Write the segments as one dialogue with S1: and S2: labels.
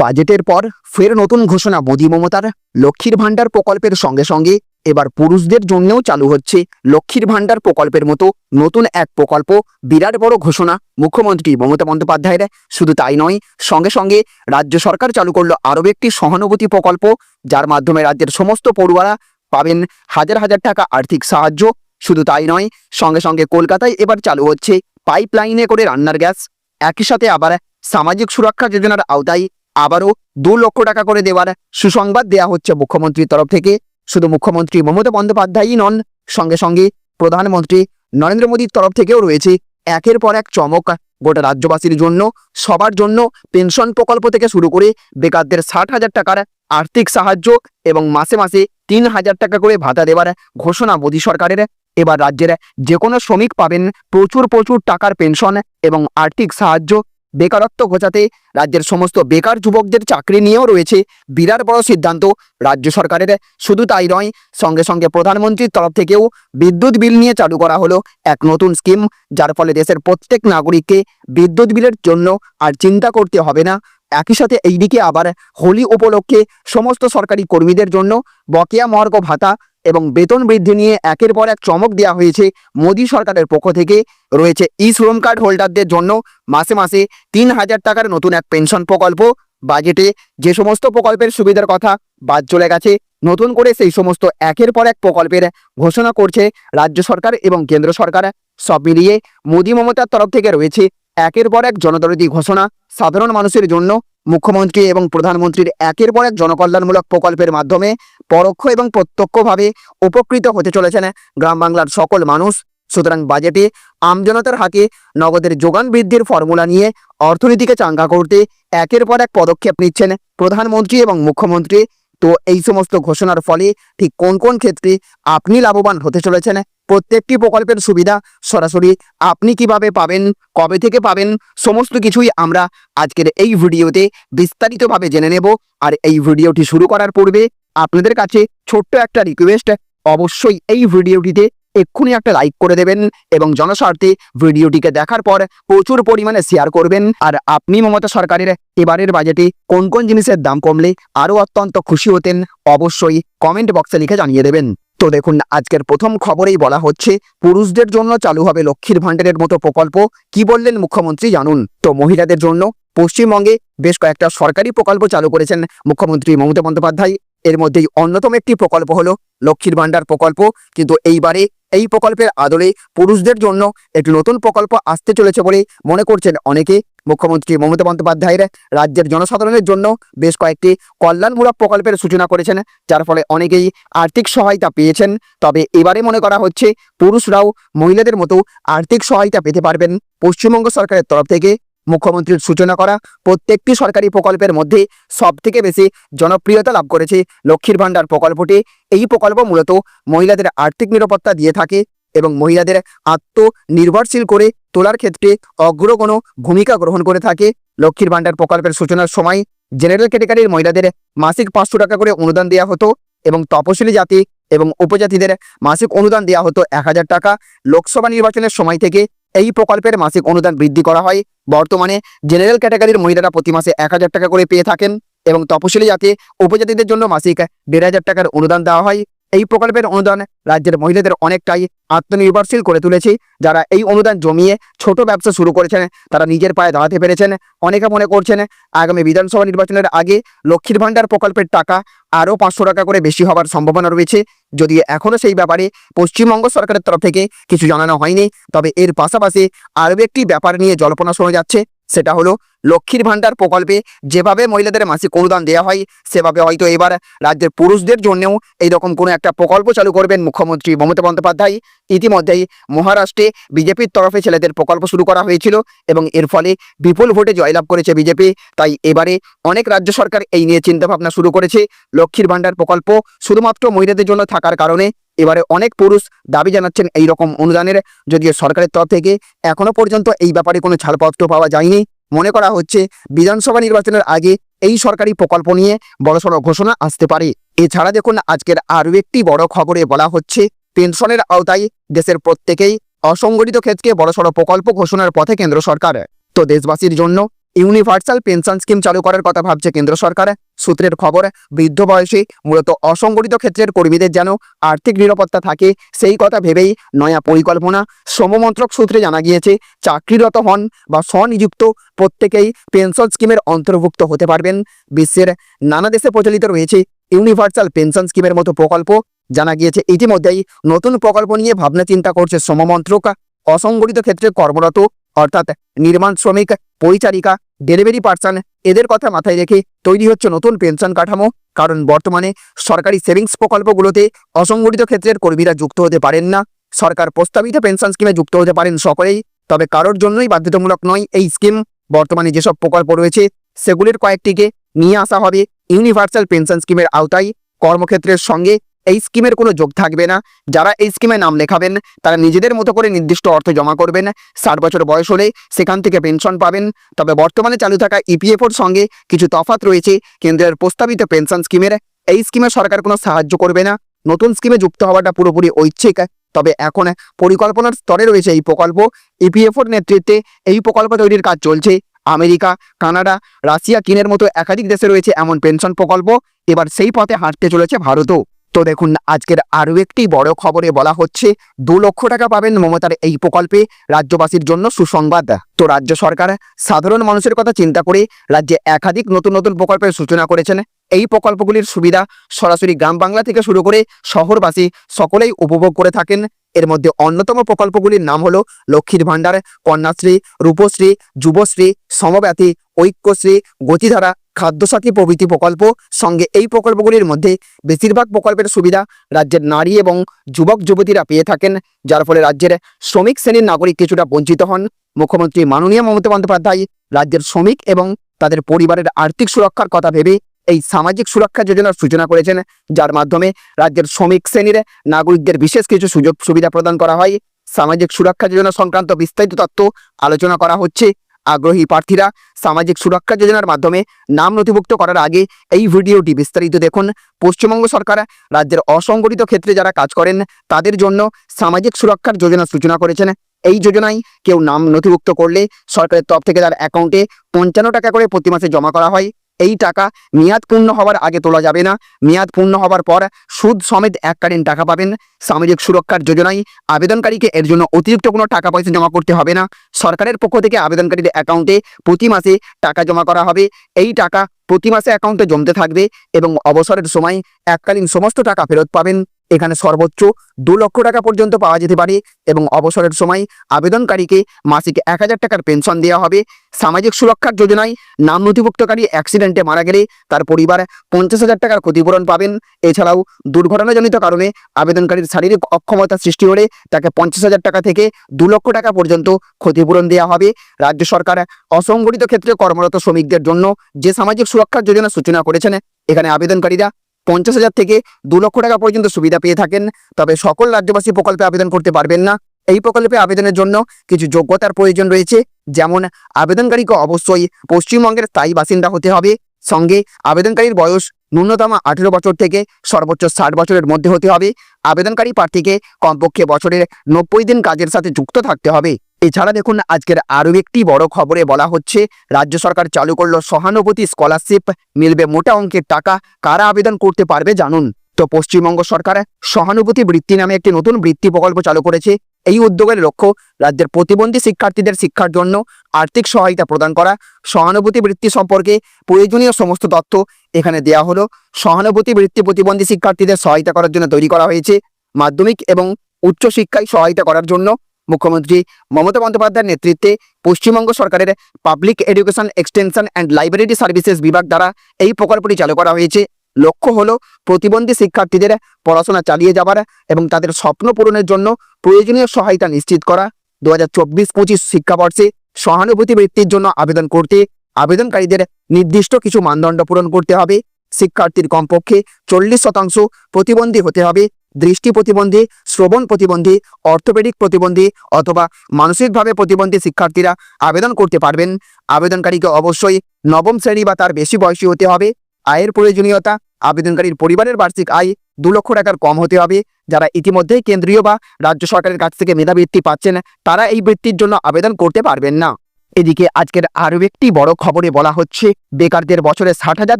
S1: বাজেটের পর ফের নতুন ঘোষণা মোদী মমতার। লক্ষ্মীর ভাণ্ডার প্রকল্পের সঙ্গে সঙ্গে এবার পুরুষদের জন্যও চালু হচ্ছে লক্ষ্মীর ভাণ্ডার প্রকল্পের মতো নতুন এক প্রকল্প। বিরাট বড় ঘোষণা মুখ্যমন্ত্রী মমতা বন্দ্যোপাধ্যায়ের। শুধু তাই নয়, সঙ্গে সঙ্গে রাজ্য সরকার চালু করল আরও একটি সহানুভূতি প্রকল্প, যার মাধ্যমে রাজ্যের সমস্ত পড়ুয়ারা পাবেন হাজার হাজার টাকা আর্থিক সাহায্য। শুধু তাই নয়, সঙ্গে সঙ্গে কলকাতায় এবার চালু হচ্ছে পাইপলাইনে করে রান্নার গ্যাস। একই সাথে আবার সামাজিক সুরক্ষা যোজনার আওতায় আবারও দু লক্ষ টাকা করে দেওয়ার সুসংবাদ দেয়া হচ্ছে মুখ্যমন্ত্রীর তরফ থেকে। শুধু মুখ্যমন্ত্রী মমতা বন্দ্যোপাধ্যায়ই নন, সঙ্গে সঙ্গে প্রধানমন্ত্রী নরেন্দ্র মোদীর তরফ থেকেও রয়েছে একের পর এক চমক। গোটা রাজ্যবাসীর জন্য, সবার জন্য পেনশন প্রকল্প থেকে শুরু করে বেকারদের ষাট হাজার টাকার আর্থিক সাহায্য এবং মাসে মাসে তিন হাজার টাকা করে ভাতা দেওয়ার ঘোষণা মোদী সরকারের। এবার রাজ্যের যে কোনো শ্রমিক পাবেন প্রচুর প্রচুর টাকার পেনশন এবং আর্থিক সাহায্য বেকারত্ব ঘোচাতে রাজ্যের সমস্ত বেকার যুবকদের চাকরি নিয়েও রয়েছে বিরাট বড় সিদ্ধান্ত। রাজ্য সরকারের শুধু তাই নয়, সঙ্গে সঙ্গে প্রধানমন্ত্রীর তরফ থেকেও বিদ্যুৎ বিল নিয়ে চালু করা হলো এক নতুন স্কিম, যার ফলে দেশের প্রত্যেক নাগরিককে বিদ্যুৎ বিলের জন্য আর চিন্তা করতে হবে না। একই সাথে এইদিকে আবার হোলি উপলক্ষে সমস্ত সরকারি কর্মীদের জন্য বকেয়া মর্গ ভাতা এবং বেতন বৃদ্ধি নিয়ে একের পর এক চমক দেওয়া হয়েছে মোদী সরকারের পক্ষ থেকে। রয়েছে ই শ্রম কার্ড হোল্ডারদের জন্য মাসে মাসে তিন হাজার টাকার নতুন এক পেনশন প্রকল্প। বাজেটে যে সমস্ত প্রকল্পের সুবিধার কথা বাদ চলে গেছে, নতুন করে সেই সমস্ত একের পর এক প্রকল্পের ঘোষণা করছে রাজ্য সরকার এবং কেন্দ্র সরকার। সব মিলিয়ে মোদী মমতার তরফ থেকে রয়েছে একের পর এক জনদরদী ঘোষণা সাধারণ মানুষের জন্য মুখ্যমন্ত্রী এবং প্রধানমন্ত্রীর একের পর এক জনকল্যাণমূলক প্রকল্পের মাধ্যমে পরোক্ষ এবং প্রত্যক্ষভাবে উপকৃত হতে চলেছেন গ্রাম বাংলার সকল মানুষ। সুতরাং বাজেটে আমজনতার হাতে নগদের যোগান বৃদ্ধির ফর্মুলা নিয়ে অর্থনীতিকে চাঙ্গা করতে একের পর এক পদক্ষেপ নিচ্ছেন প্রধানমন্ত্রী এবং মুখ্যমন্ত্রী। তো এই সমস্ত ঘোষণার ফলে ঠিক কোন কোন ক্ষেত্রে আপনি লাভবান হতে চলেছেন? প্রত্যেকটি প্রকল্পের সুবিধা সরাসরি আপনি কীভাবে পাবেন, কবে থেকে পাবেন, সমস্ত কিছুই আমরা আজকের এই ভিডিওতে বিস্তারিতভাবে জেনে নেব। আর এই ভিডিওটি শুরু করার পূর্বে আপনাদের কাছে ছোট্ট একটা রিকোয়েস্ট অবশ্যই এই ভিডিওটিতে এক্ষুনি একটা লাইক করে দেবেন এবং জনস্বার্থে ভিডিওটিকে দেখার পর প্রচুর পরিমাণে শেয়ার করবেন। আর আপনি মমতা সরকারের এবারের বাজেটে কোন কোন জিনিসের দাম কমলে আরও অত্যন্ত খুশি হতেন অবশ্যই কমেন্ট বক্সে লিখে জানিয়ে দেবেন। তো দেখুন, আজকের প্রথম খবরেই বলা হচ্ছে, পুরুষদের জন্য চালু হবে লক্ষ্মীর ভাণ্ডারের মতো প্রকল্প। কি বললেন মুখ্যমন্ত্রী জানুন। তো মহিলাদের জন্য পশ্চিমবঙ্গে বেশ কয়েকটা সরকারি প্রকল্প চালু করেছেন মুখ্যমন্ত্রী মমতা বন্দ্যোপাধ্যায়। এর মধ্যেই অন্যতম একটি প্রকল্প হলো লক্ষ্মীর ভাণ্ডার প্রকল্প। কিন্তু এইবারে এই প্রকল্পের আদলে পুরুষদের জন্য একটি নতুন প্রকল্প আসতে চলেছে বলে মনে করছেন অনেকে। মুখ্যমন্ত্রী মমতা বন্দ্যোপাধ্যায়ের রাজ্যের জনসাধারণের জন্য বেশ কয়েকটি কল্যাণমূলক প্রকল্পের সূচনা করেছেন, যার ফলে অনেকেই আর্থিক সহায়তা পেয়েছেন। তবে এবারে মনে করা হচ্ছে পুরুষরাও মহিলাদের মতো আর্থিক সহায়তা পেতে পারবেন। পশ্চিমবঙ্গ সরকারের তরফ থেকে মুখ্যমন্ত্রীর সূচনা করা প্রত্যেকটি সরকারি প্রকল্পের মধ্যে সব থেকে বেশি জনপ্রিয়তা লাভ করেছে লক্ষ্মীর ভাণ্ডার প্রকল্পটি। এই প্রকল্প মূলত মহিলাদের আর্থিক নিরাপত্তা দিয়ে থাকে এবং মহিলাদের আত্মনির্ভরশীল করে তোলার ক্ষেত্রে অগ্রগণ ভূমিকা গ্রহণ করে থাকে। লক্ষ্মীর ভাণ্ডার প্রকল্পের সূচনার সময় জেনারেল ক্যাটেগরির মহিলাদের মাসিক পাঁচশো টাকা করে অনুদান দেওয়া হতো এবং তপশিলি জাতি এবং উপজাতিদের মাসিক অনুদান দেওয়া হতো এক হাজার টাকা। লোকসভা নির্বাচনের সময় থেকে এই প্রকল্পের মাসিক অনুদান বৃদ্ধি করা হয়। বর্তমানে জেনারেল ক্যাটাগরির মহিলারা প্রতি মাসে এক হাজার টাকা করে পেয়ে থাকেন এবং তপশিলি জাতি উপজাতিদের জন্য মাসিক দেড় হাজার টাকার অনুদান দেওয়া হয়। এই প্রকল্পের অনুদান রাজ্যের মহিলাদের অনেকটাই আত্মনির্ভরশীল করে তুলেছে। যারা এই অনুদান জমিয়ে ছোট ব্যবসা শুরু করেছেন, তারা নিজের পায়ে দাঁড়াতে পেরেছেন। অনেকে মনে করছেন, আগামী বিধানসভা নির্বাচনের আগে লক্ষ্মীর ভাণ্ডার প্রকল্পের টাকা আরও পাঁচশো টাকা করে বেশি হবার সম্ভাবনা রয়েছে। যদি এখনও সেই ব্যাপারে পশ্চিমবঙ্গ সরকারের তরফ থেকে কিছু জানানো হয়নি, তবে এর পাশাপাশি আরও একটি ব্যাপার নিয়ে জল্পনা শোনা যাচ্ছে। সেটা হলো লক্ষ্মীর ভাণ্ডার প্রকল্পে যেভাবে মহিলাদের মাসিক অনুদান দেওয়া হয়, সেভাবে হয়তো এবার রাজ্যের পুরুষদের জন্যও এইরকম কোনো একটা প্রকল্প চালু করবেন মুখ্যমন্ত্রী মমতা বন্দ্যোপাধ্যায়। ইতিমধ্যেই মহারাষ্ট্রে বিজেপির তরফে ছেলেদের প্রকল্প শুরু করা হয়েছিল এবং এর ফলে বিপুল ভোটে জয়লাভ করেছে বিজেপি। তাই এবারে অনেক রাজ্য সরকার এই নিয়ে চিন্তাভাবনা শুরু করেছে। লক্ষ্মীর ভাণ্ডার প্রকল্প শুধুমাত্র মহিলাদের জন্য থাকার কারণে এবারে অনেক পুরুষ দাবি জানাচ্ছেন এই রকম অনুদানের, যদিও সরকারের তরফ থেকে এখনও পর্যন্ত এই ব্যাপারে কোনো ছাড়পত্র পাওয়া যায়নি। মনে করা হচ্ছে বিধানসভা নির্বাচনের আগে এই সরকারি প্রকল্প নিয়ে বড়সড় ঘোষণা আসতে পারে। এছাড়া দেখুন, আজকের আরও একটি বড় খবরে বলা হচ্ছে, পেনশনের আওতায় দেশের প্রত্যেকেই অসংগঠিত ক্ষেত্রে বড়সড় প্রকল্প ঘোষণার পথে কেন্দ্র সরকার। তো দেশবাসীর জন্য ইউনিভার্সাল পেনশন স্কিম চালু করার কথা ভাবছে কেন্দ্র সরকার। সূত্রের খবর, বৃদ্ধ বয়সে, মূলত অসংগঠিত ক্ষেত্রের কর্মীদের যেন আর্থিক নিরাপত্তা থাকে, সেই কথা ভেবেই নয়া পরিকল্পনা। শ্রমমন্ত্রক সূত্রে জানা গিয়েছে, চাকরিরত হন বা স্বনিযুক্ত প্রত্যেকেই পেনশন স্কিমের অন্তর্ভুক্ত হতে পারবেন। বিশ্বের নানা দেশে প্রচলিত রয়েছে ইউনিভার্সাল পেনশন স্কিমের মতো প্রকল্প। জানা গিয়েছে, ইতিমধ্যেই নতুন প্রকল্প নিয়ে ভাবনা চিন্তা করছে শ্রমমন্ত্রক। অসংগঠিত ক্ষেত্রে কর্মরত অর্থাৎ নির্মাণ শ্রমিক, পরিচারিকা ডেলিভারি পার্সন এদের কথা মাথায় রেখে তৈরি হচ্ছে নতুন পেনশন কাঠামো। কারণ বর্তমানে সরকারি সেভিংস প্রকল্পগুলোতে অসংগঠিত ক্ষেত্রের কর্মীরা যুক্ত হতে পারেন না। সরকার প্রস্তাবিত পেনশন স্কিমে যুক্ত হতে পারেন সকলেই, তবে কারোর জন্যই বাধ্যতামূলক নয় এই স্কিম বর্তমানে যেসব প্রকল্প রয়েছে, সেগুলির কয়েকটিকে নিয়ে আসা হবে ইউনিভার্সাল পেনশন স্কিমের আওতায়। কর্মক্ষেত্রের সঙ্গে এই স্কিমের কোনো যোগ থাকবে না। যারা এই স্কিমে নাম লেখাবেন, তারা নিজেদের মতো করে নির্দিষ্ট অর্থ জমা করবেন। ষাট বছর বয়স হলে সেখান থেকে পেনশন পাবেন। তবে বর্তমানে চালু থাকা ইপিএফওর সঙ্গে কিছু তফাৎ রয়েছে। কেন্দ্রের প্রস্তাবিত পেনশন স্কিমের। এই স্কিমে সরকার কোনো সাহায্য করবে না। নতুন স্কিমে যুক্ত হওয়াটা পুরোপুরি ঐচ্ছিক। তবে এখন পরিকল্পনার স্তরে রয়েছে এই প্রকল্প। ইপিএফওর নেতৃত্বে এই প্রকল্প তৈরির কাজ চলছে। আমেরিকা, কানাডা, রাশিয়া, চীনের মতো একাধিক দেশে রয়েছে এমন পেনশন প্রকল্প। এবার সেই পথে হাঁটতে চলেছে ভারতও। তো দেখুন, আজকের আরও একটি বড় খবরে বলা হচ্ছে, দু লক্ষ টাকা পাবেন মমতার এই প্রকল্পে রাজ্যবাসীর জন্য সুসংবাদ। তো রাজ্য সরকার সাধারণ মানুষের কথা চিন্তা করে রাজ্যে একাধিক নতুন নতুন প্রকল্পের সূচনা করেছেন। এই প্রকল্পগুলির সুবিধা সরাসরি গ্রাম বাংলা থেকে শুরু করে শহরবাসী সকলেই উপভোগ করে থাকেন। এর মধ্যে অন্যতম প্রকল্পগুলির নাম হলো লক্ষ্মীর ভাণ্ডার, কন্যাশ্রী, রূপশ্রী, যুবশ্রী সমব্যাথী ঐক্যশ্রী, গতিধারা খাদ্যসাথী প্রভৃতি প্রকল্প। সঙ্গে এই প্রকল্পগুলির মধ্যে বেশিরভাগ প্রকল্পের সুবিধা রাজ্যের নারী এবং যুবক, যুবতীরা পেয়ে থাকেন, যার ফলে রাজ্যের শ্রমিক শ্রেণির নাগরিক কিছুটা বঞ্চিত হন। মুখ্যমন্ত্রী মাননীয় মমতা বন্দ্যোপাধ্যায় রাজ্যের শ্রমিক এবং তাদের পরিবারের আর্থিক সুরক্ষার কথা ভেবে এই সামাজিক সুরক্ষা যোজনার সূচনা করেছেন। যার মাধ্যমে রাজ্যের শ্রমিক শ্রেণির নাগরিকদের বিশেষ কিছু সুযোগ সুবিধা প্রদান করা হয়। সামাজিক সুরক্ষা যোজনা সংক্রান্ত বিস্তারিত তথ্য আলোচনা করা হচ্ছে। আগ্রহী প্রার্থীরা সামাজিক সুরক্ষা যোজনার মাধ্যমে নাম নথিভুক্ত করার আগে এই ভিডিওটি বিস্তারিত দেখুন। পশ্চিমবঙ্গ সরকার রাজ্যের অসংগঠিত ক্ষেত্রে যারা কাজ করেন, তাদের জন্য সামাজিক সুরক্ষার যোজনা সূচনা করেছেন। এই যোজনায় কেউ নাম নথিভুক্ত করলে সরকারের তরফ থেকে তার অ্যাকাউন্টে পঞ্চান্ন টাকা করে প্রতি মাসে জমা করা হয়। এই টাকা মেয়াদ পূর্ণ হওয়ার আগে তোলা যাবে না। মেয়াদ পূর্ণ হওয়ার পর সুদ সমেত এককালীন টাকা পাবেন। সামাজিক সুরক্ষার যোজনায় আবেদনকারীকে এর জন্য অতিরিক্ত কোনো টাকা পয়সা জমা করতে হবে না। সরকারের পক্ষ থেকে আবেদনকারীর অ্যাকাউন্টে প্রতি মাসে টাকা জমা করা হবে। এই টাকা প্রতি মাসে অ্যাকাউন্টে জমতে থাকবে এবং অবসরের সময় এককালীন সমস্ত টাকা ফেরত পাবেন। এখানে সর্বোচ্চ দু লক্ষ টাকা পর্যন্ত পাওয়া যেতে পারে এবং অবসরের সময় আবেদনকারীকে মাসিক এক হাজার টাকার পেনশন দেওয়া হবে। সামাজিক সুরক্ষার যোজনায় নাম নথিভুক্তকারী অ্যাক্সিডেন্টে মারা গেলে তার পরিবার পঞ্চাশ হাজার টাকার ক্ষতিপূরণ পাবেন। এছাড়াও দুর্ঘটনাজনিত কারণে আবেদনকারীর শারীরিক অক্ষমতা সৃষ্টি হলে তাকে পঞ্চাশ হাজার টাকা থেকে দু লক্ষ টাকা পর্যন্ত ক্ষতিপূরণ দেওয়া হবে। রাজ্য সরকার অসংগঠিত ক্ষেত্রে কর্মরত শ্রমিকদের জন্য যে সামাজিক সুরক্ষার যোজনা সূচনা করেছেন, এখানে আবেদনকারীরা পঞ্চাশ হাজার থেকে দু লক্ষ টাকা পর্যন্ত সুবিধা পেয়ে থাকেন। তবে সকল রাজ্যবাসী প্রকল্পে আবেদন করতে পারবেন না। এই প্রকল্পে আবেদনের জন্য কিছু যোগ্যতার প্রয়োজন রয়েছে, যেমন আবেদনকারীকে অবশ্যই পশ্চিমবঙ্গের স্থায়ী বাসিন্দা হতে হবে। সঙ্গে আবেদনকারীর বয়স ন্যূনতম আঠেরো বছর থেকে সর্বোচ্চ ষাট বছরের মধ্যে হতে হবে। আবেদনকারী প্রার্থীকে কমপক্ষে বছরের নব্বই দিন কাজের সাথে যুক্ত থাকতে হবে। এছাড়া দেখুন, আজকের আরও একটি বড় খবরে বলা হচ্ছে, রাজ্য সরকার চালু করল সহানুভূতি স্কলারশিপ মিলবে মোটা অঙ্কের টাকা, কারা আবেদন করতে পারবে জানুন। তো পশ্চিমবঙ্গ সরকার সহানুভূতি বৃত্তি নামে একটি নতুন বৃত্তি প্রকল্প চালু করেছে। এই উদ্যোগের লক্ষ্য, রাজ্যের প্রতিবন্ধী শিক্ষার্থীদের শিক্ষার জন্য আর্থিক সহায়তা প্রদান করা। সহানুভূতি বৃত্তি সম্পর্কে প্রয়োজনীয় সমস্ত তথ্য এখানে দেওয়া হলো। সহানুভূতি বৃত্তি প্রতিবন্ধী শিক্ষার্থীদের সহায়তা করার জন্য তৈরি করা হয়েছে। মাধ্যমিক এবং উচ্চশিক্ষায় সহায়তা করার জন্য মুখ্যমন্ত্রী মমতা বন্দ্যোপাধ্যায়ের নেতৃত্বে পশ্চিমবঙ্গ সরকারের public education extension and library services বিভাগ দ্বারা এই প্রকল্পটি চালু করা হয়েছে। লক্ষ্য হলো প্রতিবন্ধী শিক্ষার্থীদের পড়াশোনা চালিয়ে যাবার এবং তাদের স্বপ্ন পূরণের জন্য প্রয়োজনীয় সহায়তা নিশ্চিত করা। দু হাজার চব্বিশ পঁচিশ শিক্ষাবর্ষে সহানুভূতি বৃত্তির জন্য আবেদন করতে আবেদনকারীদের নির্দিষ্ট কিছু মানদণ্ড পূরণ করতে হবে। শিক্ষার্থীর কমপক্ষে চল্লিশ শতাংশ প্রতিবন্ধী হতে হবে। দৃষ্টি প্রতিবন্ধী, শ্রবণ প্রতিবন্ধী, অর্থোপেডিক প্রতিবন্ধী অথবা মানসিকভাবে প্রতিবন্ধী শিক্ষার্থীরা আবেদন করতে পারবেন। আবেদনকারীকে অবশ্যই নবম শ্রেণি বা তার বেশি বয়সী হতে হবে। আয়ের প্রয়োজনীয়তা, আবেদনকারীর পরিবারের বার্ষিক আয় দু লক্ষ টাকার কম হতে হবে। যারা ইতিমধ্যেই কেন্দ্রীয় বা রাজ্য সরকারের কাছ থেকে মেধাবৃত্তি পাচ্ছেন, তারা এই বৃত্তির জন্য আবেদন করতে পারবেন না। এদিকে আজকের আরও একটি বড় খবরে বলা হচ্ছে, বেকারদের বছরে ষাট হাজার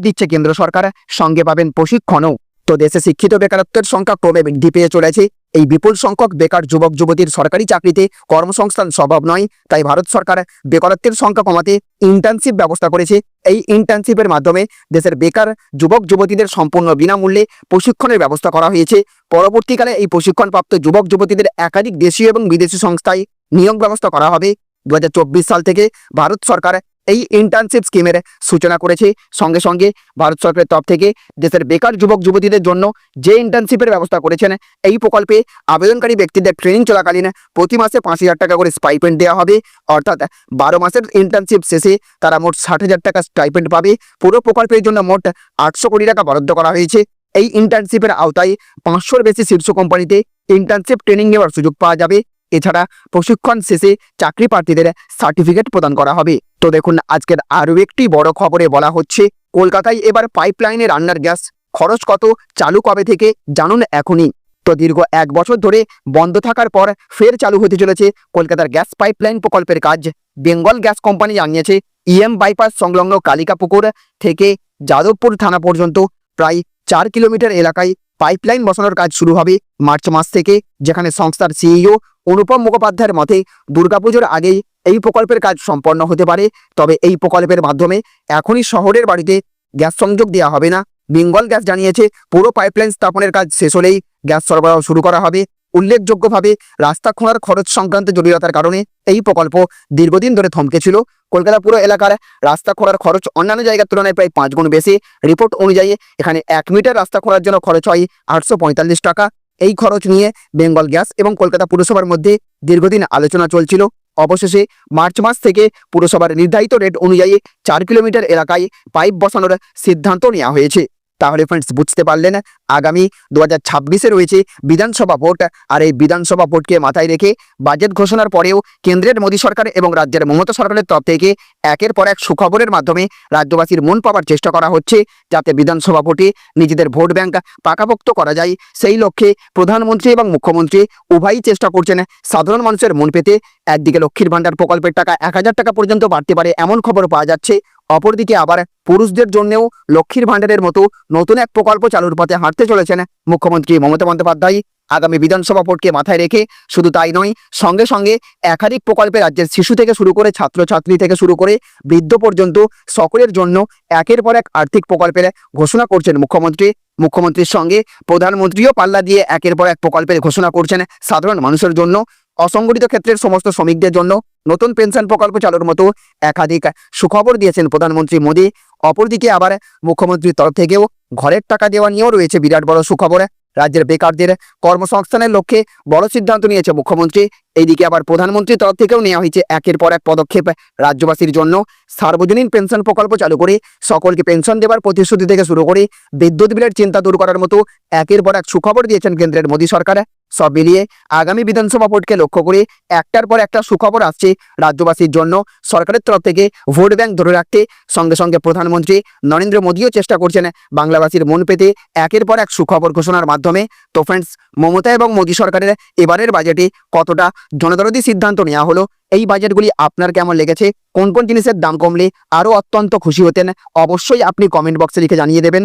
S1: দিচ্ছে কেন্দ্র সরকার, সঙ্গে পাবেন প্রশিক্ষণও। তো দেশে শিক্ষিত বেকারত্বের সংখ্যা ক্রমে বৃদ্ধি পেয়ে চলেছে। এই বিপুল সংখ্যক বেকার যুবক, যুবতীর সরকারি চাকরিতে কর্মসংস্থান সম্ভব নয়, তাই ভারত সরকার বেকারত্বের সংখ্যা কমাতে ইন্টার্নশিপ ব্যবস্থা করেছে। এই ইন্টার্নশিপের মাধ্যমে দেশের বেকার যুবক, যুবতীদের সম্পূর্ণ বিনামূল্যে প্রশিক্ষণের ব্যবস্থা করা হয়েছে। পরবর্তীকালে এই প্রশিক্ষণপ্রাপ্ত যুবক, যুবতীদের একাধিক দেশীয় এবং বিদেশি সংস্থায় নিয়োগ ব্যবস্থা করা হবে। দু হাজার চব্বিশ সাল থেকে ভারত সরকার এই ইন্টার্নশিপ স্কিমের সূচনা করেছে। সঙ্গে সঙ্গে ভারত সরকারের তরফ থেকে দেশের বেকার যুবক যুবতীদের জন্য যে ইন্টার্নশিপের ব্যবস্থা করেছেন, এই প্রকল্পে আবেদনকারী ব্যক্তিদের ট্রেনিং চলাকালীন প্রতি মাসে পাঁচ হাজার টাকা করে স্টাইপেন্ড দেওয়া হবে। অর্থাৎ বারো মাসের ইন্টার্নশিপ শেষে তারা মোট ষাট হাজার টাকা স্টাইপেন্ড পাবে। পুরো প্রকল্পের জন্য মোট আটশো কোটি টাকা বরাদ্দ করা হয়েছে। এই ইন্টার্নশিপের আওতায় পাঁচশোর বেশি শীর্ষ কোম্পানিতে ইন্টার্নশিপ ট্রেনিং নেওয়ার সুযোগ পাওয়া যাবে। এছাড়া প্রশিক্ষণ শেষে চাকরি প্রার্থীদের সার্টিফিকেট প্রদান করা হবে। তো দেখুন, আজকের আরও একটি বড় খবরে বলা হচ্ছে, কলকাতায় এবার পাইপলাইনে রান্নার গ্যাস খরচ কত, চালু কবে থেকে, জানুন এখনই। তো দীর্ঘ এক বছর ধরে বন্ধ থাকার পর ফের চালু হতে চলেছে কলকাতার গ্যাস পাইপলাইন প্রকল্পের কাজ। বেঙ্গল গ্যাস কোম্পানি জানিয়েছে ইএম বাইপাস সংলগ্ন কালিকাপুকুর থেকে যাদবপুর থানা পর্যন্ত প্রায় চার কিলোমিটার এলাকায় পাইপলাইন বসানোর কাজ শুরু হবে মার্চ মাস থেকে, যেখানে সংস্থার সিইও অনুপম মুখোপাধ্যায়ের মতে দুর্গাপুজোর আগেই এই প্রকল্পের কাজ সম্পন্ন হতে পারে। তবে এই প্রকল্পের মাধ্যমে এখনই শহরের বাড়িতে গ্যাস সংযোগ দেওয়া হবে না। বেঙ্গল গ্যাস জানিয়েছে, পুরো পাইপলাইন স্থাপনের কাজ শেষ হলেই গ্যাস সরবরাহ শুরু করা হবে। উল্লেখযোগ্যভাবে রাস্তা খোঁড়ার খরচ সংক্রান্ত জটিলতার কারণে এই প্রকল্প দীর্ঘদিন ধরে থমকে ছিল কলকাতা পুরো এলাকার রাস্তা খোঁড়ার খরচ অন্যান্য জায়গার তুলনায় প্রায় পাঁচ গুণ বেশি। রিপোর্ট অনুযায়ী এখানে এক মিটার রাস্তা খোঁড়ার জন্য খরচ হয় আটশো পঁয়তাল্লিশ টাকা। এই খরচ নিয়ে বেঙ্গল গ্যাস এবং কলকাতা পুরসভার মধ্যে দীর্ঘদিন আলোচনা চলছিল। অবশেষে মার্চ মাস থেকে পুরসভার নির্ধারিত রেট অনুযায়ী চার কিলোমিটার এলাকায় পাইপ বসানোর সিদ্ধান্ত নেওয়া হয়েছে। তাহলে ফ্রেন্ডস বুঝতে পারলেন আগামী দু হাজার ছাব্বিশে রয়েছে বিধানসভা ভোট। আর এই বিধানসভা ভোটকে মাথায় রেখে বাজেট ঘোষণার পরেও কেন্দ্রের মোদী সরকার এবং রাজ্যের মমতা সরকারের তরফ থেকে একের পর এক সুখবরের মাধ্যমে রাজ্যবাসীর মন পাওয়ার চেষ্টা করা হচ্ছে, যাতে বিধানসভা ভোটে নিজেদের ভোট ব্যাংক পাকাপোক্ত করা যায়। সেই লক্ষ্যে প্রধানমন্ত্রী এবং মুখ্যমন্ত্রী উভয়ই চেষ্টা করছেন সাধারণ মানুষের মন পেতে। একদিকে লক্ষ্মীর ভাণ্ডার প্রকল্পের টাকা এক হাজার টাকা পর্যন্ত বাড়তে পারে এমন খবর পাওয়া যাচ্ছে। অপরদিকে আবার পুরুষদের জন্যও লক্ষ্মীর ভাণ্ডারের মতো নতুন এক প্রকল্প চালুর পথে হাঁটতে চলেছেন মুখ্যমন্ত্রী মমতা বন্দ্যোপাধ্যায়। আগামী বিধানসভা ভোটকে মাথায় রেখে শুধু তাই নয়, সঙ্গে সঙ্গে একাধিক প্রকল্পে রাজ্যের শিশু থেকে শুরু করে ছাত্রছাত্রী থেকে শুরু করে বৃদ্ধ পর্যন্ত সকলের জন্য একের পর এক আর্থিক প্রকল্পের ঘোষণা করছেন মুখ্যমন্ত্রী। মুখ্যমন্ত্রীর সঙ্গে প্রধানমন্ত্রীও পাল্লা দিয়ে একের পর এক প্রকল্পের ঘোষণা করছেন সাধারণ মানুষের জন্য। অসংগঠিত ক্ষেত্রের সমস্ত শ্রমিকদের জন্য নতুন পেনশন প্রকল্প চালুর মতো একাধিক সুখবর দিয়েছেন প্রধানমন্ত্রী মোদী। অপরদিকে আবার মুখ্যমন্ত্রীর তরফ থেকেও ঘরের টাকা দেওয়া নিয়েও রয়েছে বিরাট বড় সুখবর। রাজ্যের বেকারদের কর্মসংস্থানের লক্ষ্যে বড় সিদ্ধান্ত নিয়েছে মুখ্যমন্ত্রী। এইদিকে আবার প্রধানমন্ত্রীর তরফ থেকেও নেওয়া হয়েছে একের পর এক পদক্ষেপ রাজ্যবাসীর জন্য। সার্বজনীন পেনশন প্রকল্প চালু করে সকলকে পেনশন দেওয়ার প্রতিশ্রুতি থেকে শুরু করে বিদ্যুৎ বিলের চিন্তা দূর করার মতো একের পর এক সুখবর দিয়েছেন কেন্দ্রের মোদী সরকার। সব মিলিয়ে আগামী বিধানসভা ভোটকে লক্ষ্য করে একটার পর একটা সুখবর আসছে রাজ্যবাসীর জন্য। সরকারের তরফ থেকে ভোট ব্যাংক ধরে রাখতে সঙ্গে সঙ্গে প্রধানমন্ত্রী নরেন্দ্র মোদীও চেষ্টা করছেন বাংলাবাসীর মন পেতে একের পর এক সুখবর ঘোষণার মাধ্যমে। তো ফ্রেন্ডস মমতা এবং মোদী সরকারের এবারের বাজেটে কতটা জনদরদি সিদ্ধান্ত নেওয়া হলো, এই বাজেটগুলি আপনার কেমন লেগেছে, কোন কোন জিনিসের দাম কমলে আরও অত্যন্ত খুশি হতেন, অবশ্যই আপনি কমেন্ট বক্সে লিখে জানিয়ে দেবেন।